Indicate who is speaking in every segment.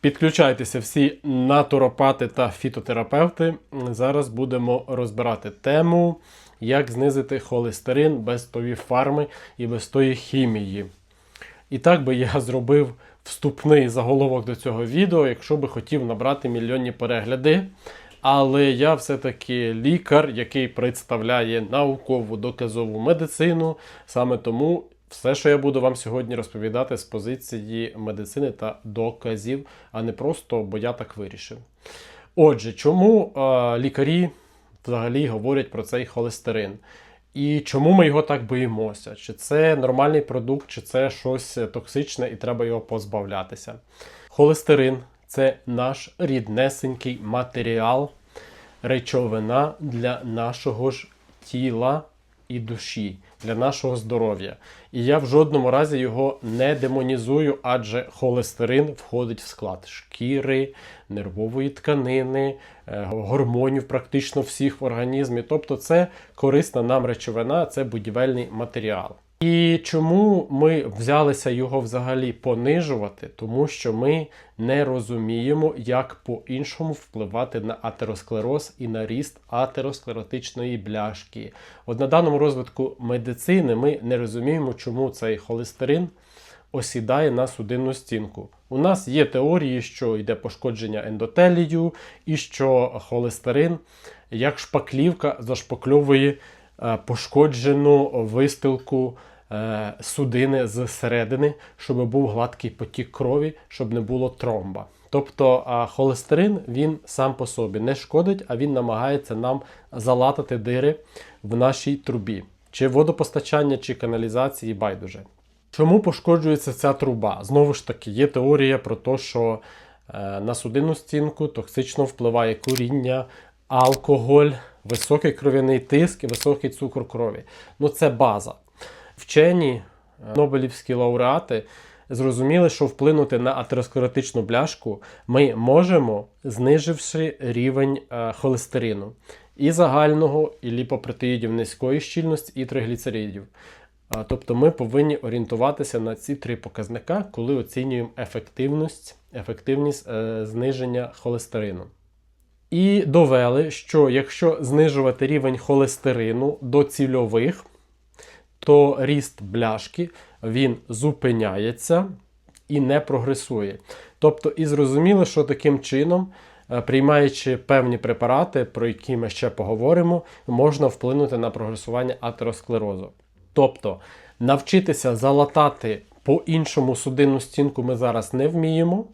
Speaker 1: Підключайтеся всі натуропати та фітотерапевти. Зараз будемо розбирати тему, як знизити холестерин без тої фарми і без тої хімії. І так би я зробив вступний заголовок до цього відео, якщо би хотів набрати мільйонні перегляди. Але я все-таки лікар, який представляє наукову доказову медицину. Саме тому все, що я буду вам сьогодні розповідати з позиції медицини та доказів, а не просто бо я так вирішив. Отже, чому е, лікарі взагалі говорять про цей холестерин? І чому ми його так боїмося? Чи це нормальний продукт, чи це щось токсичне і треба його позбавлятися? Холестерин це наш ріднесенький матеріал, речовина для нашого ж тіла і душі, для нашого здоров'я. І я в жодному разі його не демонізую, адже холестерин входить в склад шкіри, нервової тканини, е, гормонів практично всіх в організмі. Тобто це корисна нам речовина, це будівельний матеріал. І чому ми взялися його взагалі понижувати? Тому що ми не розуміємо, як по-іншому впливати на атеросклероз і на ріст атеросклеротичної бляшки. От на даному розвитку медицини ми не розуміємо, чому цей холестерин осідає на судинну стінку. У нас є теорії, що йде пошкодження ендотелію, і що холестерин, як шпаклівка, зашпакльовує пошкоджену вистилку е, судини зсередини, щоб був гладкий потік крові, щоб не було тромба. Тобто холестерин він сам по собі не шкодить, а він намагається нам залатати дири в нашій трубі, чи водопостачання, чи каналізації байдуже. Чому пошкоджується ця труба? Знову ж таки, є теорія про те, що е, на судинну стінку токсично впливає куріння, алкоголь, високий кров'яний тиск і високий цукор крові. Ну це база. Вчені, е, Нобелівські лауреати зрозуміли, що вплинути на атеросклеротичну бляшку ми можемо, зниживши рівень е, холестерину і загального, і ліпопротеїдів низької щільності, і тригліцеридів. Тобто ми повинні орієнтуватися на ці три показника, коли оцінюємо ефективність, ефективність е, зниження холестерину. І довели, що якщо знижувати рівень холестерину до цільових, то ріст бляшки він зупиняється і не прогресує. Тобто, і зрозуміло, що таким чином, е, приймаючи певні препарати, про які ми ще поговоримо, можна вплинути на прогресування атеросклерозу. Тобто навчитися залатати по іншому судинну стінку ми зараз не вміємо,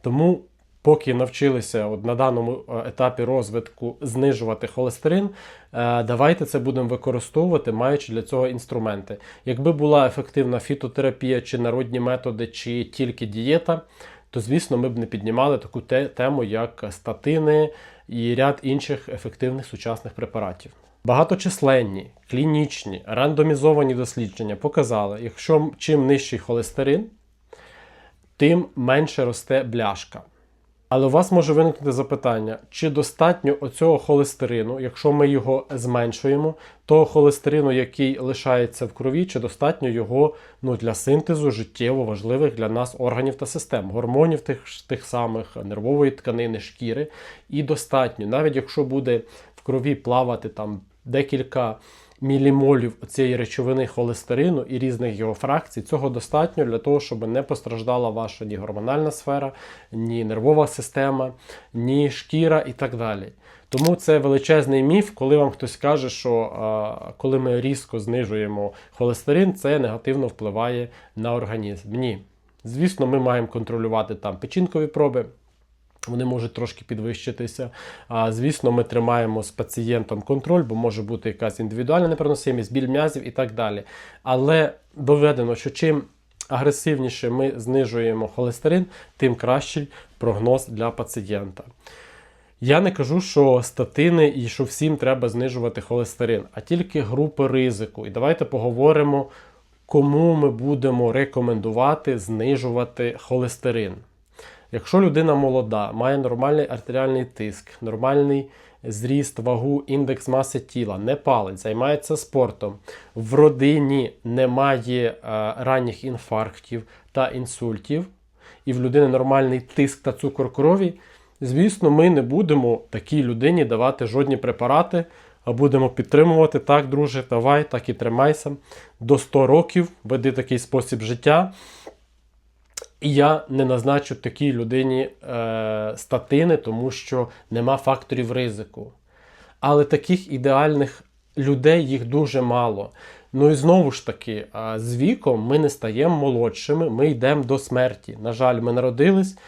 Speaker 1: тому. Поки навчилися от на даному е, етапі розвитку знижувати холестерин, е, давайте це будемо використовувати, маючи для цього інструменти. Якби була ефективна фітотерапія, чи народні методи, чи тільки дієта, то звісно ми б не піднімали таку тему, як статини і ряд інших ефективних сучасних препаратів. Багаточисленні, клінічні, рандомізовані дослідження показали, якщо чим нижчий холестерин, тим менше росте бляшка. Але у вас може виникнути запитання, чи достатньо оцього холестерину, якщо ми його зменшуємо, того холестерину, який лишається в крові, чи достатньо його ну, для синтезу життєво важливих для нас органів та систем, гормонів тих тих самих, нервової тканини, шкіри. І достатньо, навіть якщо буде в крові плавати там декілька мілімолів цієї речовини холестерину і різних його фракцій, цього достатньо для того, щоб не постраждала ваша ні гормональна сфера, ні нервова система, ні шкіра і так далі. Тому це величезний міф, коли вам хтось каже, що а, коли ми різко знижуємо холестерин, це негативно впливає на організм. Ні. Звісно, ми маємо контролювати там печінкові проби. Вони можуть трошки підвищитися. А, Звісно, ми тримаємо з пацієнтом контроль, бо може бути якась індивідуальна непереносимість, біль м'язів і так далі. Але доведено, що чим агресивніше ми знижуємо холестерин, тим кращий прогноз для пацієнта. Я не кажу, що статини і що всім треба знижувати холестерин, а тільки групи ризику. І давайте поговоримо, кому ми будемо рекомендувати знижувати холестерин. Якщо людина молода, має нормальний артеріальний тиск, нормальний зріст, вагу, індекс маси тіла, не палить, займається спортом, в родині немає е, ранніх інфарктів та інсультів, і в людини нормальний тиск та цукор крові, звісно, ми не будемо такій людині давати жодні препарати, а будемо підтримувати так, друже, давай, так і тримайся. До 100 років веди такий спосіб життя. І я не назначу такій людині е, статини, тому що нема факторів ризику. Але таких ідеальних людей їх дуже мало. Ну і знову ж таки, з віком ми не стаємо молодшими, ми йдемо до смерті. На жаль, ми народились,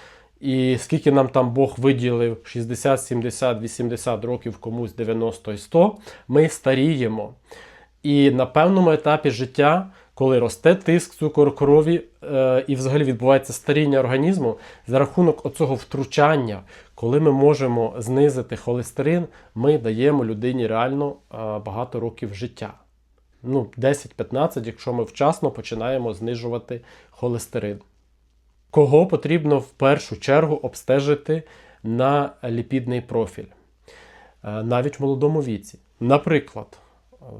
Speaker 1: і скільки нам там Бог виділив 60, 70, 80 років комусь 90 і 100, ми старіємо. І на певному етапі життя, коли росте тиск, цукор крові е, і взагалі відбувається старіння організму, за рахунок оцього втручання, коли ми можемо знизити холестерин, ми даємо людині реально е, багато років життя. Ну, 10-15, якщо ми вчасно починаємо знижувати холестерин. Кого потрібно в першу чергу обстежити на ліпідний профіль, Е, навіть в молодому віці. Наприклад,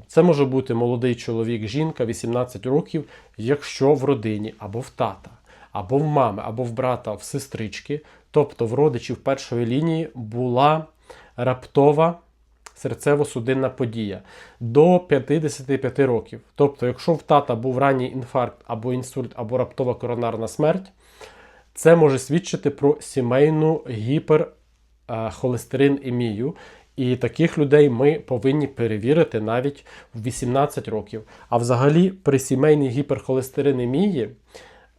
Speaker 1: це може бути молодий чоловік, жінка 18 років, якщо в родині або в тата, або в мами, або в брата, в сестрички, тобто в родичів першої лінії була раптова серцево-судинна подія до 55 років. Тобто, якщо в тата був ранній інфаркт або інсульт, або раптова коронарна смерть, це може свідчити про сімейну гіперхолестеринемію. І таких людей ми повинні перевірити навіть в 18 років. А взагалі, при сімейній гіперхолестеринемії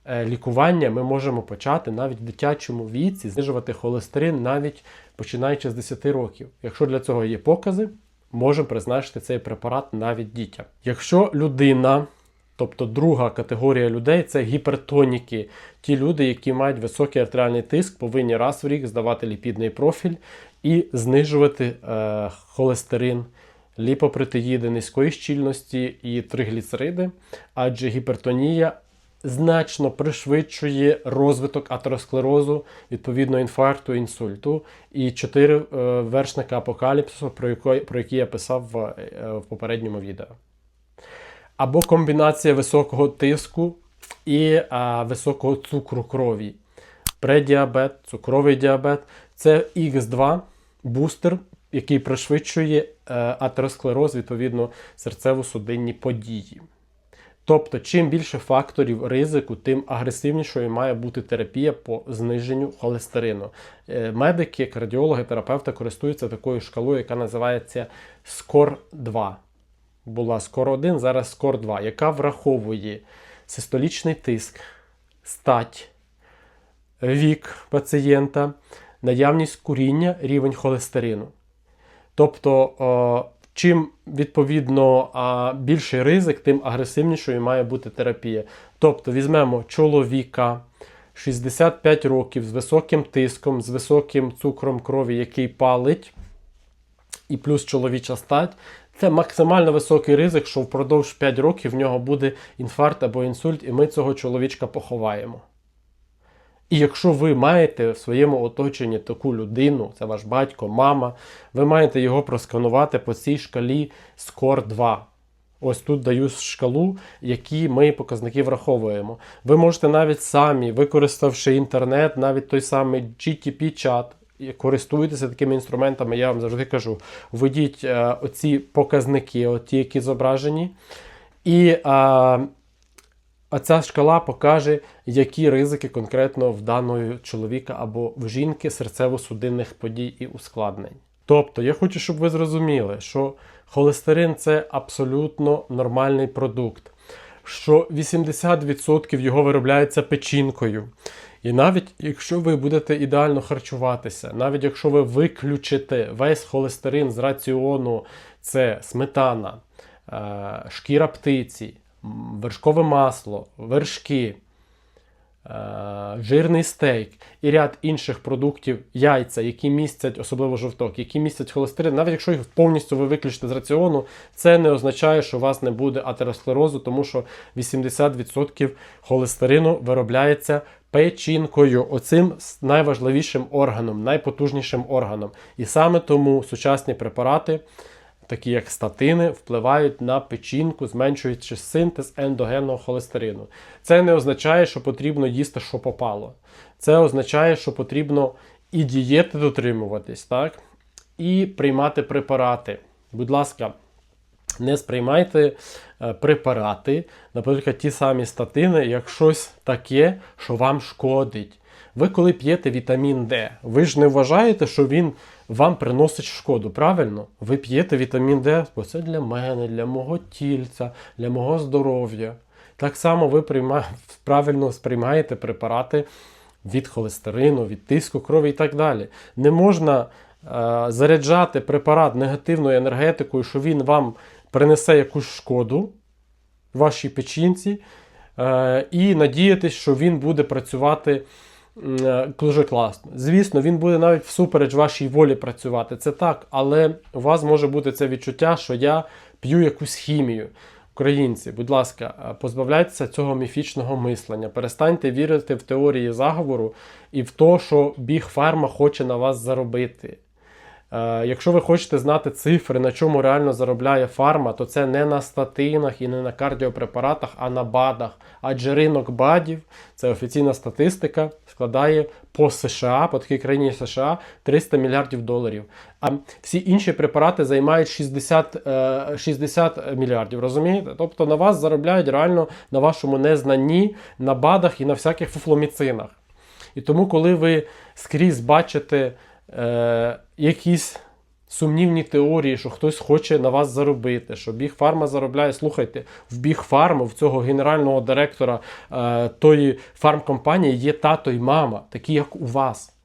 Speaker 1: е, лікування ми можемо почати навіть в дитячому віці, знижувати холестерин навіть починаючи з 10 років. Якщо для цього є покази, можемо призначити цей препарат навіть дітям. Якщо людина, тобто друга категорія людей, це гіпертоніки, ті люди, які мають високий артеріальний тиск, повинні раз в рік здавати ліпідний профіль і знижувати е, холестерин, ліпопротеїди низької щільності і тригліцериди, адже гіпертонія значно пришвидшує розвиток атеросклерозу, відповідно інфаркту, інсульту, і чотири е, вершника апокаліпсису, про які, про які я писав в, е, в попередньому відео. Або комбінація високого тиску і а, високого цукру крові. Предіабет, цукровий діабет це Х2 бустер, який пришвидшує е, атеросклероз, відповідно, серцево-судинні події. Тобто, чим більше факторів ризику, тим агресивнішою має бути терапія по зниженню холестерину. Е, Медики, кардіологи, терапевти користуються такою шкалою, яка називається SCORE-2. Була SCORE-1, зараз SCORE-2, яка враховує систолічний тиск, стать, вік пацієнта, наявність куріння, рівень холестерину. Тобто, чим відповідно більший ризик, тим агресивнішою має бути терапія. Тобто, візьмемо чоловіка 65 років з високим тиском, з високим цукром крові, який палить, і плюс чоловіча стать. Це максимально високий ризик, що впродовж 5 років в нього буде інфаркт або інсульт, і ми цього чоловічка поховаємо. І якщо ви маєте в своєму оточенні таку людину, це ваш батько, мама, ви маєте його просканувати по цій шкалі SCORE 2. Ось тут даю шкалу, які ми показники враховуємо. Ви можете навіть самі, використавши інтернет, навіть той самий GTP-чат, користуєтеся такими інструментами, я вам завжди кажу, введіть е, оці показники, от ті, які зображені. І е, а ця шкала покаже, які ризики конкретно в даного чоловіка або в жінки серцево-судинних подій і ускладнень. Тобто, я хочу, щоб ви зрозуміли, що холестерин це абсолютно нормальний продукт, що 80% його виробляється печінкою. І навіть якщо ви будете ідеально харчуватися, навіть якщо ви виключите весь холестерин з раціону, це сметана, е, шкіра птиці, вершкове масло, вершки, е, жирний стейк і ряд інших продуктів, яйця, які містять, особливо жовток, які містять холестерин, навіть якщо їх повністю ви виключите з раціону, це не означає, що у вас не буде атеросклерозу, тому що 80% холестерину виробляється печінкою, оцим найважливішим органом, найпотужнішим органом. І саме тому сучасні препарати такі як статини, впливають на печінку, зменшуючи синтез ендогенного холестерину. Це не означає, що потрібно їсти, що попало. Це означає, що потрібно і дієти дотримуватись, так? і приймати препарати. Будь ласка, не сприймайте е, препарати, наприклад, ті самі статини, як щось таке, що вам шкодить. Ви коли п'єте вітамін Д, ви ж не вважаєте, що він вам приносить шкоду, правильно? Ви п'єте вітамін Д, бо це для мене, для мого тільця, для мого здоров'я. Так само ви прийма... правильно сприймаєте препарати від холестерину, від тиску крові і так далі. Не можна е, заряджати препарат негативною енергетикою, що він вам принесе якусь шкоду вашій печінці, е, і надіятись, що він буде працювати дуже класно. Звісно, він буде навіть всупереч вашій волі працювати. Це так, але у вас може бути це відчуття, що я п'ю якусь хімію. Українці, будь ласка, е, позбавляйтеся цього міфічного мислення. Перестаньте вірити в теорії заговору і в те, що біг фарма хоче на вас заробити. Е, Якщо ви хочете знати цифри, на чому реально заробляє фарма, то це не на статинах і не на кардіопрепаратах, а на БАДах. Адже ринок БАДів, це офіційна статистика, складає по США, по такій країні США 300 мільярдів доларів. А всі інші препарати займають 60, е, 60 мільярдів. Розумієте? Тобто на вас заробляють реально на вашому незнанні, на БАДах і на всяких фуфломіцинах. І тому, коли ви скрізь бачите е, якісь сумнівні теорії, що хтось хоче на вас заробити, що Біг Фарма заробляє. Слухайте, в Біг Фарму, в цього генерального директора е, тої фармкомпанії є тато і мама, такі як у вас.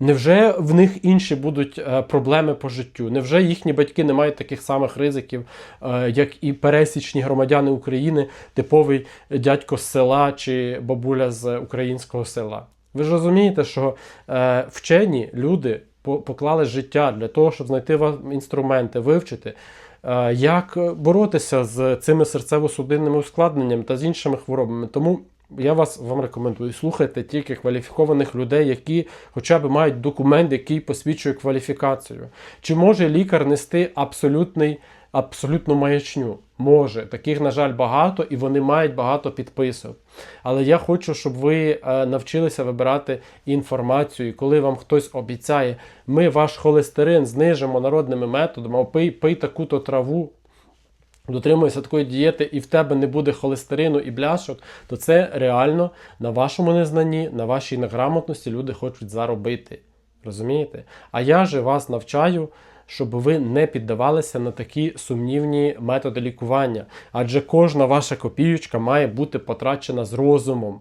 Speaker 1: Невже в них інші будуть е, проблеми по життю? Невже їхні батьки не мають таких самих ризиків, е, як і пересічні громадяни України, типовий дядько з села чи бабуля з українського села? Ви ж розумієте, що е, вчені люди поклали життя для того, щоб знайти вам інструменти, вивчити, е, як боротися з цими серцево-судинними ускладненнями та з іншими хворобами. Тому я вас вам рекомендую слухайте тільки кваліфікованих людей, які хоча б мають документ, який посвідчує кваліфікацію. Чи може лікар нести абсолютний, абсолютну маячню? Може, таких, на жаль, багато, і вони мають багато підписок. Але я хочу, щоб ви е, навчилися вибирати інформацію. І коли вам хтось обіцяє, ми ваш холестерин знижимо народними методами, пий, пий таку-то траву, дотримуйся такої дієти, і в тебе не буде холестерину і бляшок, то це реально на вашому незнанні, на вашій неграмотності люди хочуть заробити. Розумієте? А я же вас навчаю, щоб ви не піддавалися на такі сумнівні методи лікування. Адже кожна ваша копіючка має бути потрачена з розумом.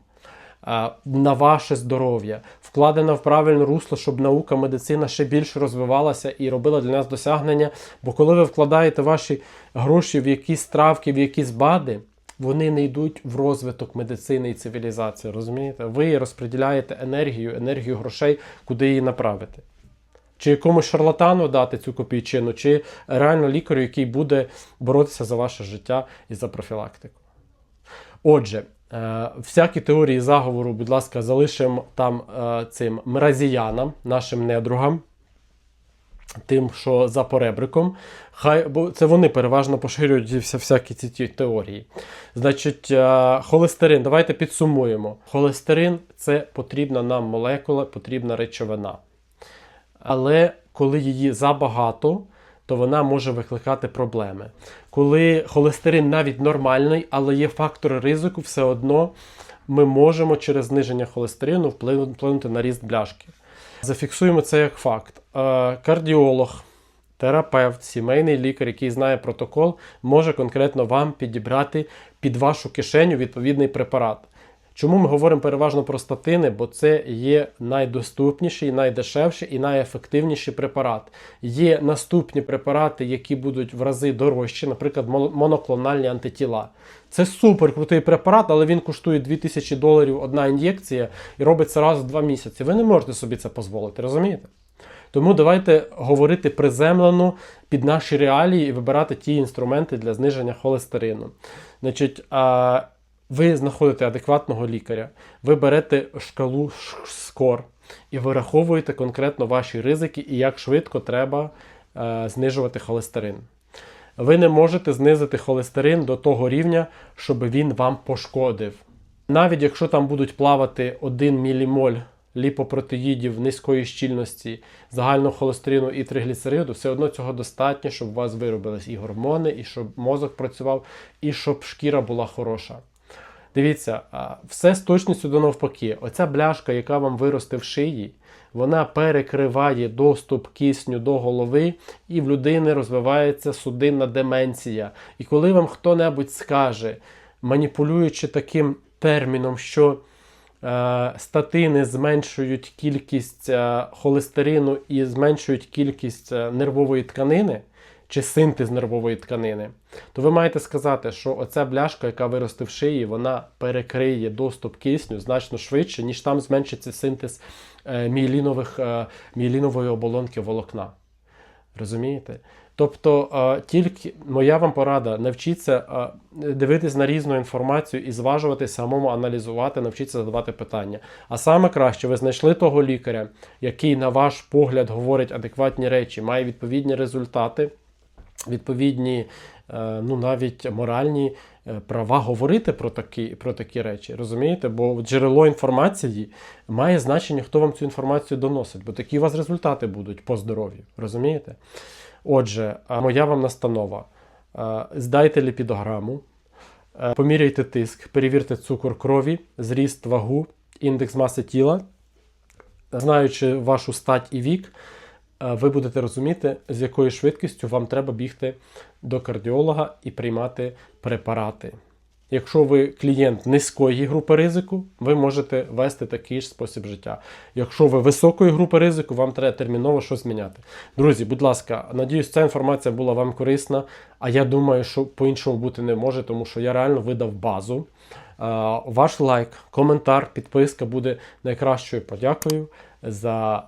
Speaker 1: На ваше здоров'я, вкладена в правильне русло, щоб наука, медицина ще більше розвивалася і робила для нас досягнення. Бо коли ви вкладаєте ваші гроші в якісь травки, в якісь БАДи, вони не йдуть в розвиток медицини і цивілізації. Розумієте? Ви розподіляєте енергію, енергію грошей, куди її направити. Чи якомусь шарлатану дати цю копійчину, чи реально лікарю, який буде боротися за ваше життя і за профілактику. Отже, е, всякі теорії заговору, будь ласка, залишимо там е, цим мразіянам, нашим недругам, тим, що за поребриком. Хай, бо це вони переважно поширюють всякі ці теорії. Значить, е, холестерин, давайте підсумуємо. Холестерин це потрібна нам молекула, потрібна речовина. Але коли її забагато, то вона може викликати проблеми. Коли холестерин навіть нормальний, але є фактори ризику, все одно ми можемо через зниження холестерину вплину- вплинути на ріст бляшки. Зафіксуємо це як факт. Е, Кардіолог, терапевт, сімейний лікар, який знає протокол, може конкретно вам підібрати під вашу кишеню відповідний препарат. Чому ми говоримо переважно про статини? Бо це є найдоступніший, найдешевший і найефективніший препарат. Є наступні препарати, які будуть в рази дорожчі, наприклад, моноклональні антитіла. Це супер крутий препарат, але він коштує 2000 доларів одна ін'єкція і робиться раз в два місяці. Ви не можете собі це дозволити, розумієте? Тому давайте говорити приземлено під наші реалії і вибирати ті інструменти для зниження холестерину. Значить, ви знаходите адекватного лікаря, ви берете шкалу скор і вираховуєте конкретно ваші ризики і як швидко треба е, знижувати холестерин. ви не можете знизити холестерин до того рівня, щоб він вам пошкодив. Навіть якщо там будуть плавати 1 мілімоль ліпопротеїдів низької щільності, загального холестерину і тригліцериду, все одно цього достатньо, щоб у вас виробились і гормони, і щоб мозок працював, і щоб шкіра була хороша. Дивіться, все з точністю до навпаки. Оця бляшка, яка вам виросте в шиї, вона перекриває доступ кисню до голови, і в людини розвивається судинна деменція. І коли вам хто-небудь скаже, маніпулюючи таким терміном, що е, статини зменшують кількість е, холестерину і зменшують кількість е, нервової тканини чи синтез нервової тканини, то ви маєте сказати, що оця бляшка, яка виросте в шиї, вона перекриє доступ кисню значно швидше, ніж там зменшиться синтез е, мієлінових, е, мієлінової оболонки волокна. Розумієте? Тобто, е, тільки моя вам порада, навчіться дивитись на різну інформацію і зважувати, самому аналізувати, навчіться задавати питання. А саме краще, ви знайшли того лікаря, який, на ваш погляд, говорить адекватні речі, має відповідні результати, відповідні, е, ну навіть моральні е, права говорити про такі, про такі речі. Розумієте? Бо джерело інформації має значення, хто вам цю інформацію доносить, бо такі у вас результати будуть по здоров'ю. Розумієте? Отже, моя вам настанова: Е, здайте ліпідограму, поміряйте тиск, перевірте цукор крові, зріст вагу, індекс маси тіла. Знаючи вашу стать і вік, ви будете розуміти, з якою швидкістю вам треба бігти до кардіолога і приймати препарати. Якщо ви клієнт низької групи ризику, ви можете вести такий ж спосіб життя. Якщо ви високої групи ризику, вам треба терміново щось зміняти. Друзі, будь ласка, надіюсь, ця інформація була вам корисна. А я думаю, що по-іншому бути не може, тому що я реально видав базу. Ваш лайк, коментар, підписка буде найкращою подякою за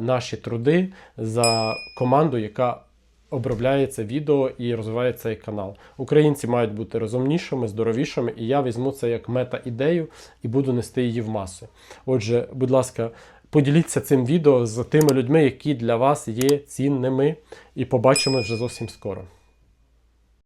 Speaker 1: наші труди, за команду, яка обробляє це відео і розвиває цей канал. Українці мають бути розумнішими, здоровішими, і я візьму це як мета-ідею і буду нести її в маси. Отже, будь ласка, поділіться цим відео з тими людьми, які для вас є цінними, і побачимось вже зовсім скоро.